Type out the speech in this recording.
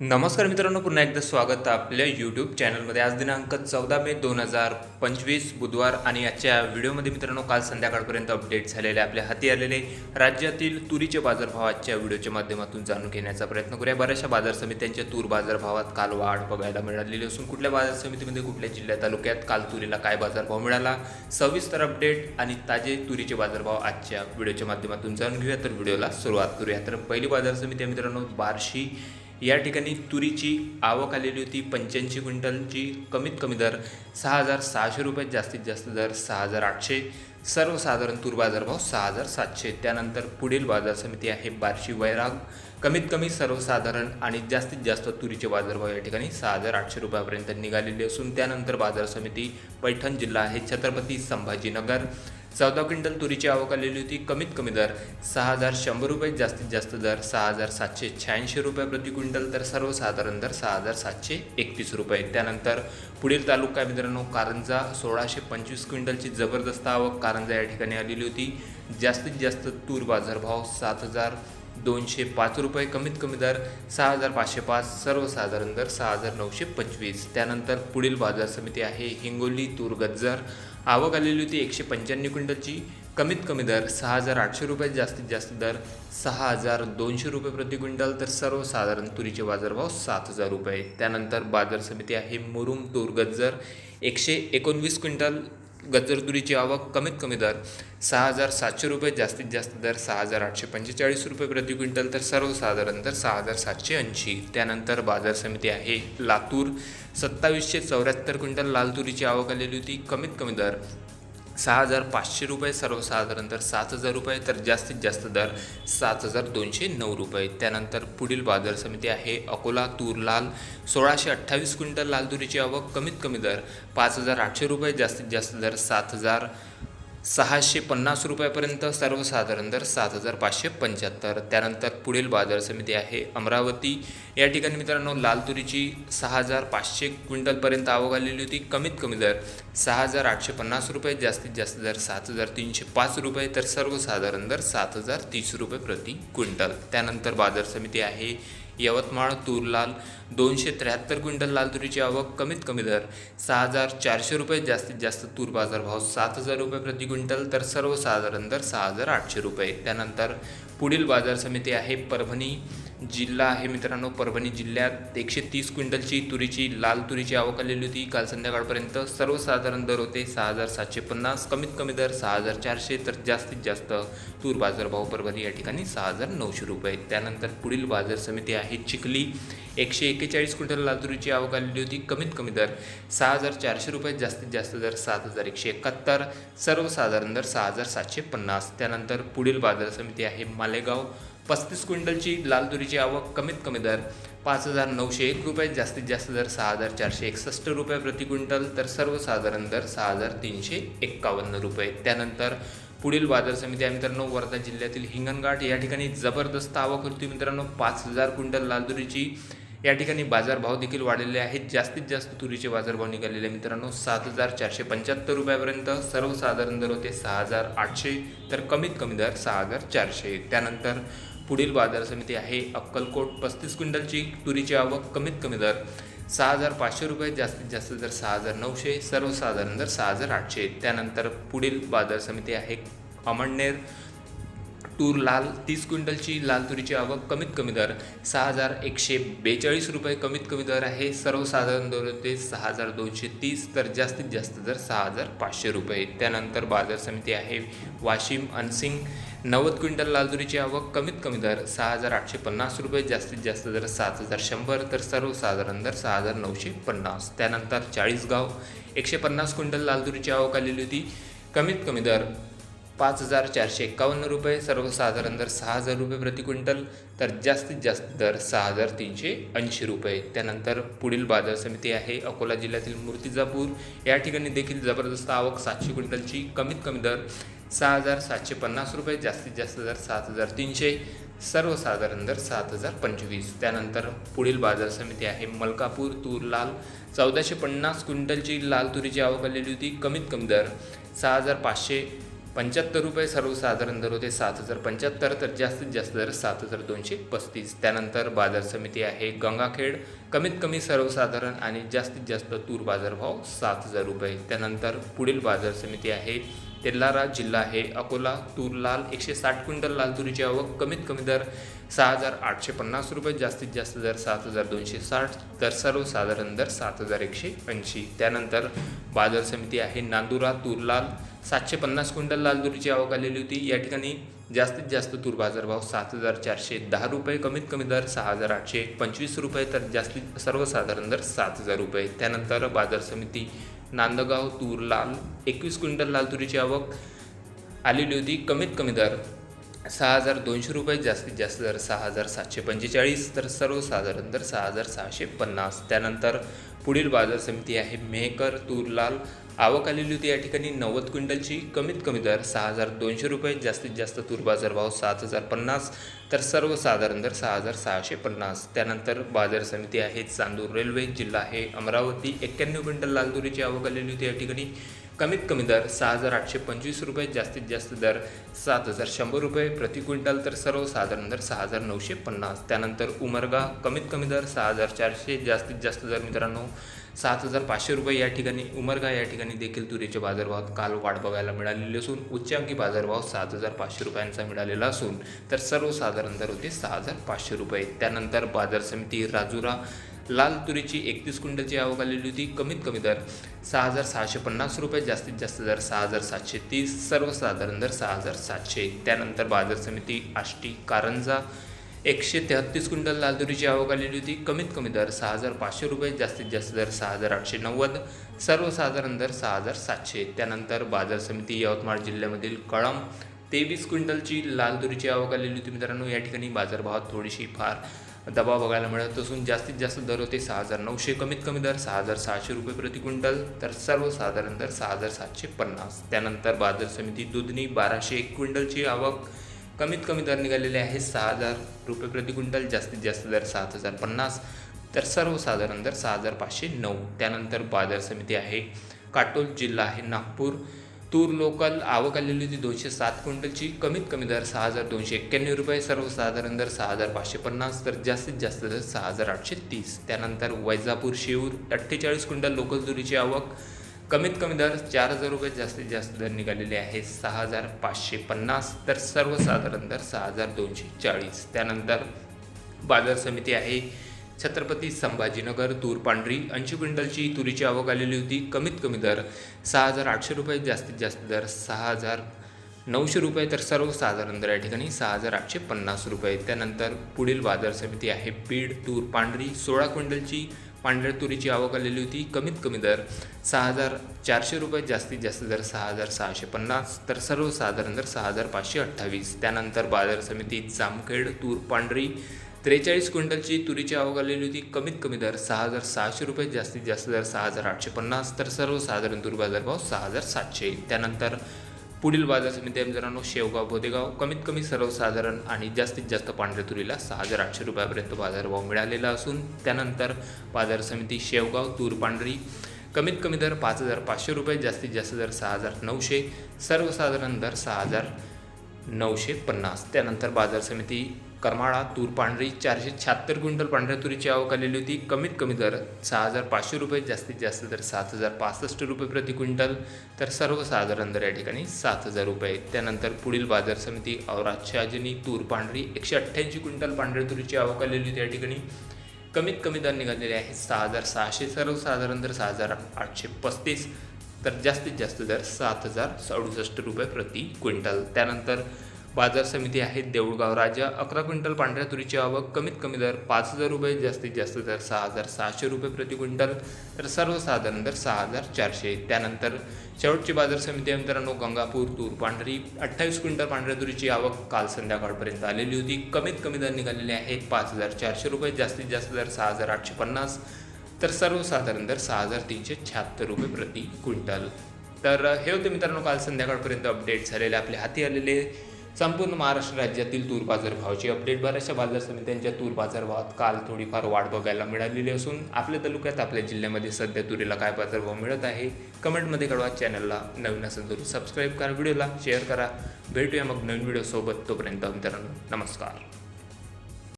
नमस्कार मित्रांनो पुन्हा एकदा स्वागत आपल्या यूट्यूब चॅनलमध्ये आज दिनांक चौदा मे दोन हजार पंचवीस बुधवार आणि आजच्या व्हिडिओमध्ये मित्रांनो काल संध्याकाळपर्यंत अपडेट झालेले आपल्या हाती आलेले राज्यातील तुरीचे बाजारभाव आजच्या व्हिडिओच्या माध्यमातून जाणून घेण्याचा प्रयत्न करूया. बऱ्याचशा बाजार समित्यांच्या तूर बाजारभावात काल वाढ बघायला मिळालेली असून कुठल्या बाजार समितीमध्ये कुठल्या जिल्ह्या तालुक्यात काल तुरीला काय बाजारभाव मिळाला सविस्तर अपडेट आणि ताजे तुरीचे बाजारभाव आजच्या व्हिडिओच्या माध्यमातून जाणून घेऊया. तर व्हिडिओला सुरुवात करूया. तर पहिली बाजार समिती मित्रांनो बार्शी या ठिकाणी तुरीची आवक आलेली होती पंच्याऐंशी क्विंटलची. कमीत कमी दर सहा हजार सहाशे रुपये जास्तीत जास्त दर सहा हजार आठशे. सर्वसाधारण तूर बाजारभाव सहा हजार सातशे. त्यानंतर पुढील बाजार समिती आहे बार्शी वैराग. कमीत कमी सर्वसाधारण आणि जास्तीत जास्त तुरीचे बाजारभाव या ठिकाणी सहा हजार आठशे रुपयापर्यंत निघालेले असून त्यानंतर बाजार समिती पैठण जिल्हा आहे छत्रपती संभाजीनगर. चौदा क्विंटल तुरीची आवक आलेली होती. कमीत कमी दर सहा हजार शंभर रुपये जास्तीत जास्त दर सहा हजार सातशे शहाऐंशी रुपये प्रति क्विंटल तर सर्वसाधारण दर सहा हजार सातशे एकतीस रुपये. त्यानंतर पुढील तालुका मित्रांनो कारंजा सोळाशे पंचवीस क्विंटलची जबरदस्त आवक कारंजा या ठिकाणी आलेली होती. जास्तीत जास्त तूर बाजारभाव सात हजार दोनशे पाच रुपये कमीत कमी दर सहा हजार पाचशे पाच सर्वसाधारण दर सहा हजार नऊशे पंचवीस. त्यानंतर पुढील बाजार समिती आहे हिंगोली तूर गज्जर. आवक आलेली होती एकशे पंच्याण्णव क्विंटलची. कमीत कमी दर सहा हजार आठशे रुपये जास्तीत जास्त दर सहा हजार दोनशे रुपये प्रति क्विंटल. तर सर्वसाधारण तुरीचे बाजारभाव सात हजार रुपये. त्यानंतर बाजार समिती आहे मुरुम तूर गज्जर. एकशे एकोणवीस क्विंटल गजरदुरीची तुरीची आवक कमीत कमी दर सहा हजार सातशे रुपये जास्तीत जास्त दर सहा हजार आठशे पंचेचाळीस रुपये प्रति क्विंटल तर सर्वसाधारण दर सहा हजार सातशे ऐंशी. त्यानंतर बाजार समिती आहे लातूर. सत्तावीसशे चौऱ्याहत्तर क्विंटल लाल तुरीची आवक आलेली होती. कमीत कमी दर सहा हजार पाचशे रुपये सर्वसाधारण दर सात हजार रुपये तर जास्तीत जास्त दर सात हजार दोनशे नऊ रुपये. त्यानंतर पुढील बाजार समिती आहे अकोला तूर लाल. सोळाशे अठ्ठावीस क्विंटल लाल तुरीची आवक कमीत कमी दर पाच हजार आठशे रुपये जास्तीत जास्त दर सात हजार. सहाशे पन्नास रुपयापर्यंत सर्वसाधारण दर सात हजार पाचशे पंच्याहत्तर. त्यानंतर पुढील बाजार समिती आहे अमरावती. या ठिकाणी मित्रांनो लाल तुरीची सहा हजार पाचशे क्विंटलपर्यंत आवक आलेली होती. कमीत कमी दर सहा हजार आठशे पन्नास रुपये जास्तीत जास्त दर सात हजार तीनशे पाच रुपये तर सर्वसाधारण दर सात हजार तीस रुपये प्रति क्विंटल. त्यानंतर बाजार समिती आहे यवतमाळ तूर लाल दोनशे त्र्याहत्तर क्विंटल लाल तुरीची आवक कमीत कमी दर सहा हजार चारशे रुपये जास्तीत जास्त तूर बाजारभाव सात हजार रुपये प्रति क्विंटल तर सर्वसाधारण दर सहा हजार आठशे रुपये. त्यानंतर पुढील बाजार समिती आहे परभणी. जिल्हा आहे मित्रांनो. परभणी जिल्ह्यात एकशे तीस क्विंटलची तुरीची लाल तुरीची आवक आलेली होती. काल संध्याकाळपर्यंत सर्वसाधारण दर होते सहा हजार सातशे पन्नास. कमीत कमी दर सहा हजार चारशे. तर जास्तीत जास्त तूर बाजारभाव परभणी या ठिकाणी सहा हजार नऊशे रुपये. त्यानंतर पुढील बाजार समिती आहे चिखली. एकशे एक्केचाळीस क्विंटल लाल तुरीची आवक आलेली होती. कमीत कमी दर सहा हजार चारशे रुपये. जास्तीत जास्त दर सात हजार एकशे एकाहत्तर. सर्वसाधारण दर सहा हजार सातशे पन्नास. त्यानंतर पुढील बाजार समिती आहे मालेगाव. पस्तीस क्विंटलची लाल तुरीची आवक कमीत कमी दर पाच हजार नऊशे एक रुपये जास्तीत जास्त दर सहा हजार चारशे एकसष्ट रुपये प्रति क्विंटल तर सर्वसाधारण दर सहा हजार तीनशे एक्कावन्न रुपये. त्यानंतर पुढील बाजार समिती आहे मित्रांनो वर्धा जिल्ह्यातील हिंगणघाट. या ठिकाणी जबरदस्त आवक होती मित्रांनो पाच हजार क्विंटल लाल तुरीची. या ठिकाणी बाजारभाव देखील वाढलेले आहेत. जास्तीत जास्त तुरीचे बाजारभाव निघालेले आहे मित्रांनो सात हजार चारशे पंच्याहत्तर रुपयापर्यंत. सर्वसाधारण दर होते सहा हजार आठशे तर कमीत कमी दर सहा हजार चारशे. त्यानंतर पुढील बाजार समिती आहे. अक्कलकोट पस्तीस क्विंटलची तुरीची आवक कमीत कमी दर सहा हजार पाचशे रुपये जास्तीत जास्त दर सहा हजार नऊशे सर्वसाधारण दर सहा हजार आठशे. त्यानंतर पुढील बाजार समिती आहे. अमळनेर तूर लाल तीस क्विंटलची लाल तुरीची आवक कमीत कमी दर सहा हजार एकशे बेचाळीस रुपये कमीत कमी दर आहे. सर्वसाधारण दर होते सहा हजार दोनशे तीस तर जास्तीत जास्त दर सहा हजार पाचशे रुपये. त्यानंतर बाजार समिती आहे. वाशिम अनसिंग नव्वद क्विंटल लाल तुरीची आवक कमीत कमी दर सहा हजार आठशे पन्नास रुपये जास्तीत जास्त दर सात हजार शंभर तर सर्वसाधारण दर सहा हजार नऊशे पन्नास. त्यानंतर चाळीसगाव एकशे पन्नास क्विंटल लाल तुरीची आवक आलेली होती कमीत कमी दर पाच हजार चारशे एक्कावन्न रुपये सर्वसाधारण दर सहा हजार रुपये प्रति क्विंटल तर जास्तीत जास्त दर सहा हजार तीनशे ऐंशी रुपये. त्यानंतर पुढील बाजार समिती आहे अकोला जिल्ह्यातील मूर्तिजापूर. या ठिकाणी देखील जबरदस्त आवक सातशे क्विंटलची कमीत कमी दर सहा हजार सातशे पन्नास रुपये जास्तीत जास्त दर सात हजार तीनशे सर्वसाधारण दर सात हजार पंचवीस. त्यानंतर पुढील बाजार समिती आहे मलकापूर तूर लाल चौदाशे पन्नास क्विंटलची लाल तुरीची आवक आलेली होती कमीत कमी दर सहा हजार पाचशे पंच्याहत्तर रुपये सर्वसाधारण दर होते सात हजार पंच्याहत्तर तर जास्तीत जास्त दर सात हजार दोनशे पस्तीस. त्यानंतर बाजार समिती आहे गंगाखेड कमीत कमी सर्वसाधारण आणि जास्तीत जास्त तूर बाजारभाव सात हजार रुपये. त्यानंतर पुढील बाजार समिती आहे तेल्लारा जिल्हा आहे अकोला तूर लाल एकशे साठ क्विंटल लाल तुरीची आवक कमीत कमी दर सहा हजार आठशे पन्नास रुपये जास्तीत जास्त दर सात हजार दोनशे साठ तर सर्वसाधारण दर सात हजार एकशे ऐंशी. त्यानंतर बाजार समिती आहे नांदुरा तूर लाल. सातशे पन्नास क्विंटल लाल तुरीची आवक आलेली होती. या ठिकाणी जास्तीत जास्त तूर बाजारभाव सात हजार चारशे दहा रुपये कमीत कमी दर सहा हजार आठशे पंचवीस रुपये तर जास्तीत सर्वसाधारण दर सात हजार रुपये. त्यानंतर बाजार समिती नांदगाव तूर लाल एकवीस क्विंटल लाल तुरीची आवक आलेली होती. कमीत कमी दर सहा हजार दोनशे रुपये जास्तीत जास्त दर सहा हजार सातशे पंचेचाळीस तर सर्वसाधारण दर सहा हजार सहाशे पन्नास. त्यानंतर पुढील बाजार समिती आहे. मेहकर तूर लाल आवक आलेली होती या ठिकाणी. नव्वद क्विंटलची कमीत कमी दर सहा हजार दोनशे रुपये जास्तीत जास्त तूर बाजार भाव सात हजार पन्नास तर सर्वसाधारण दर सहा हजार सहाशे पन्नास. त्यानंतर बाजार समिती आहे चांदूर रेल्वे जिल्हा आहे अमरावती. एक्क्याण्णव क्विंटल लाल तुरीची आवक आलेली होती या ठिकाणी. कमीत कमी दर सहा हजार आठशे पंचवीस रुपये जास्तीत जास्त दर सात हजार शंभर रुपये प्रति क्विंटल तर सर्वसाधारण दर सहा हजार नऊशे पन्नास. त्यानंतर उमरगा कमीत कमी दर सहा हजार चारशे जास्तीत जास्त दर मित्रांनो सात हजार पाचशे रुपये. या ठिकाणी उमरगा या ठिकाणी देखील तुरीच्या बाजारभावात काल वाढ बघायला मिळालेली असून उच्चांकी बाजारभाव सात हजार पाचशे रुपयांचा मिळालेला असून तर सर्वसाधारण दर होते सहा हजार पाचशे रुपये. त्यानंतर बाजार समिती राजुरा लाल तुरीची एकतीस क्विंटलची आवक आलेली होती. कमीत कमी दर सहा हजार सहाशे पन्नास रुपये जास्तीत जास्त दर सहा हजार सातशे तीस सर्वसाधारण दर सहा हजार सातशे. त्यानंतर बाजार समिती आष्टी कारंजा एकशे तेहत्तीस क्विंटल लाल तुरीची आवक आलेली होती. कमीत कमी दर सहा हजार पाचशे रुपये जास्तीत जास्त दर सहा हजार आठशे नव्वद सर्वसाधारण दर सहा हजार सातशे. त्यानंतर बाजार समिती यवतमाळ जिल्ह्यामधील कळम तेवीस क्विंटलची लाल तुरीची आवक आलेली होती मित्रांनो. या ठिकाणी बाजारभावात थोडीशी फार दबाव बघायला मिळत असून जास्तीत जास्त दर होते सहा हजार नऊशे कमीत कमी दर सहा हजार सहाशे रुपये प्रति क्विंटल तर सर्वसाधारण दर सहा हजार सातशे पन्नास. त्यानंतर बाजार समिती दुधनी बाराशे एक क्विंटलची आवक. कमीत कमी दर निघालेले आहे सहा हजार रुपये प्रति क्विंटल जास्तीत जास्त दर सात हजार पन्नास. तर सर्वसाधारण दर सहा हजार पाचशे नऊ. त्यानंतर बाजार समिती आहे काटोल जिल्हा आहे नागपूर. तूर लोकल आवक आलेली होती दोनशे सात क्विंटलची. कमीत कमी दर सहा हजार दोनशे एक्क्याण्णव रुपये सर्वसाधारण दर सहा हजार पाचशे पन्नास तर जास्तीत जास्त दर सहा हजार आठशे तीस. त्यानंतर वैजापूर शिवूर अठ्ठेचाळीस क्विंटल लोकल तुरीची आवक. कमीत कमी दर चार हजार रुपये जास्तीत जास्त दर निघालेले आहे सहा हजार पाचशे पन्नास तर सर्वसाधारण दर सहा हजार दोनशे चाळीस. त्यानंतर बाजार समिती आहे. छत्रपती संभाजीनगर तूर पांढरी ऐंशी क्विंटलची तुरीची आवक आलेली होती. कमीत कमी दर सहा हजार आठशे रुपये जास्तीत जास्त दर सहा हजार नऊशे रुपये तर सर्वसाधारण दर या ठिकाणी सहा हजार आठशे पन्नास रुपये. त्यानंतर पुढील बाजार समिती आहे बीड तूर पांढरी सोळा क्विंटलची पांढऱ्या तुरीची आवक आलेली होती. कमीत कमी दर सहा हजार चारशे रुपये जास्तीत जास्त दर सहा हजार सहाशे पन्नास तर सर्वसाधारण दर सहा हजार पाचशे अठ्ठावीस. त्यानंतर बाजार समिती जामखेड तूर पांढरी त्रेचाळीस क्विंटलची तुरीची आवक आलेली होती. कमीत कमी दर सहा हजार सहाशे रुपये जास्तीत जास्त दर सहा हजार आठशे पन्नास तर सर्वसाधारण तूर बाजारभाव सहा हजार सातशे. त्यानंतर पुढील बाजार समिती आहे मित्रांनो शेवगाव बोदेगाव कमीत कमी सर्वसाधारण आणि जास्तीत जास्त पांढऱ्या तुरीला सहा हजार आठशे रुपयापर्यंत बाजारभाव मिळालेला असून त्यानंतर बाजार समिती शेवगाव तूर पांढरी कमीत कमी दर पाच हजार पाचशे रुपये जास्तीत जास्त दर सहा हजार नऊशे. सर्वसाधारण दर सहा हजार नऊशे पन्नास. त्यानंतर बाजार समिती करमाळा तूर पांढरी चारशे शहात्तर क्विंटल पांढऱ्या तुरीची आवक आलेली होती. कमीत कमी दर सहा हजार पाचशे रुपये जास्तीत जास्त दर सात हजार पासष्ट रुपये प्रति क्विंटल तर सर्वसाधारण दर या ठिकाणी सात हजार रुपये. त्यानंतर पुढील बाजार समिती औराद शहाजनी तूर पांढरी एकशे अठ्ठ्याऐंशी क्विंटल पांढऱ्या तुरीची आवक आलेली होती. या ठिकाणी कमीत कमी दर निघालेले आहेत सहा हजार सहाशे सर्वसाधारण दर सहा हजार आठशे पस्तीस तर जास्तीत जास्त दर सात हजार सदुसष्ट रुपये प्रति क्विंटल. त्यानंतर बाजार समिती आहे देऊळगाव राजा. अकरा क्विंटल पांढऱ्या तुरीची आवक कमीत कमी दर पाच हजार रुपये जास्तीत जास्त दर सहा हजार सहाशे रुपये प्रति क्विंटल तर सर्वसाधारण दर सहा हजार चारशे. त्यानंतर शेवटची बाजार समिती आहे मित्रांनो गंगापूर तूर पांढरी. अठ्ठावीस क्विंटल पांढऱ्या तुरीची आवक काल संध्याकाळपर्यंत आलेली होती. कमीत कमी दर निघालेले आहेत पाच हजार चारशे रुपये जास्तीत जास्त दर सहा हजार आठशे पन्नास तर सर्वसाधारण दर सहा हजार तीनशे शहात्तर रुपये प्रति क्विंटल. तर हे होते मित्रांनो काल संध्याकाळपर्यंत अपडेट झालेले आपल्या हाती आलेले संपूर्ण महाराष्ट्र राज्यातील तूर बाजारभावाची अपडेट बऱ्याचशा बाजार समित्यांच्या तूर बाजारभावात काल थोडीफार वाढ बघायला मिळालेली असून आपल्या तालुक्यात आपल्या जिल्ह्यामध्ये सध्या तुरीला काय बाजारभाव मिळत आहे कमेंटमध्ये कळवा. चॅनलला नवीन असेल तर सबस्क्राईब करा व्हिडिओला शेअर करा. भेटूया मग नवीन व्हिडिओसोबत तोपर्यंत मित्रांनो नमस्कार.